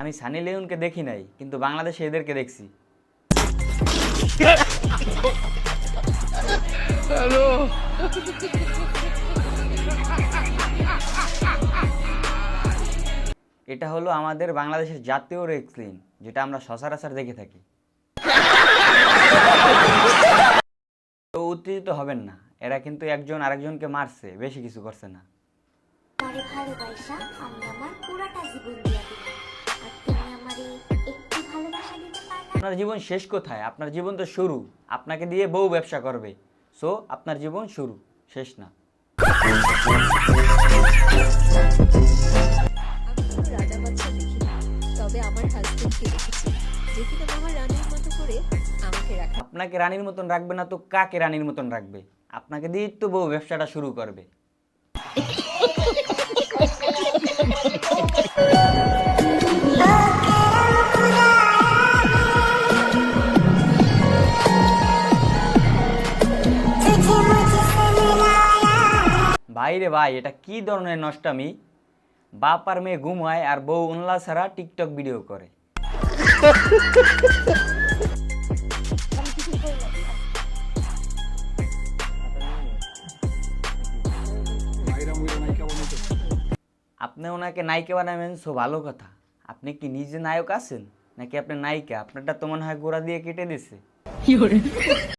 আমি সানি লিওনকে দেখি নাই কিন্তু বাংলাদেশে এদেরকে দেখছি। এটা হলো আমাদের বাংলাদেশের জাতীয় রেক্সলিন যেটা আমরা সচরাচর দেখে থাকি। তো উত্তেজিত হবেন না। এরা কিন্তু একজন আরেকজনকে মারছে বেশি কিছু করছে না। আমারে ভালোবাসা আমি আমার পুরাটা জীবন দিয়া দিব আর তুমি আমারে একটু ভালোবাসা দিতে পারবে আপনার জীবন শেষ কোথায়? আপনার জীবন তো শুরু। আপনাকে দিয়ে বউ ব্যবসা করবে। সো আপনার জীবন শুরু শেষ না। আমি কোনো রাজা বাচ্চা দেখি না তবে আমার হাজবেন্ডকে দেখেছি। যে কিনা মামা রানীর মতো করে আমাকে রাখা। আপনাকে রানীর মতন রাখবে না তো কাকে রানীর মতন রাখবে? আপনাকে দিয়েই তো বউ ব্যবসাটা শুরু করবে। ভাই রে ভাই, এটা কি ধরনের নষ্টামি? বাপ আর মেয়ে ঘুমায় আর বউ উনলা ছাড়া টিকটক ভিডিও করে। আপনি ওনাকে নায়িকা বানাবেন, সো ভালো কথা। আপনি কি নিজে নায়ক আছেন? নাকি আপনি নায়িকা? আপনারটা তো মনে হয় গোড়া দিয়ে কেটে দিছে।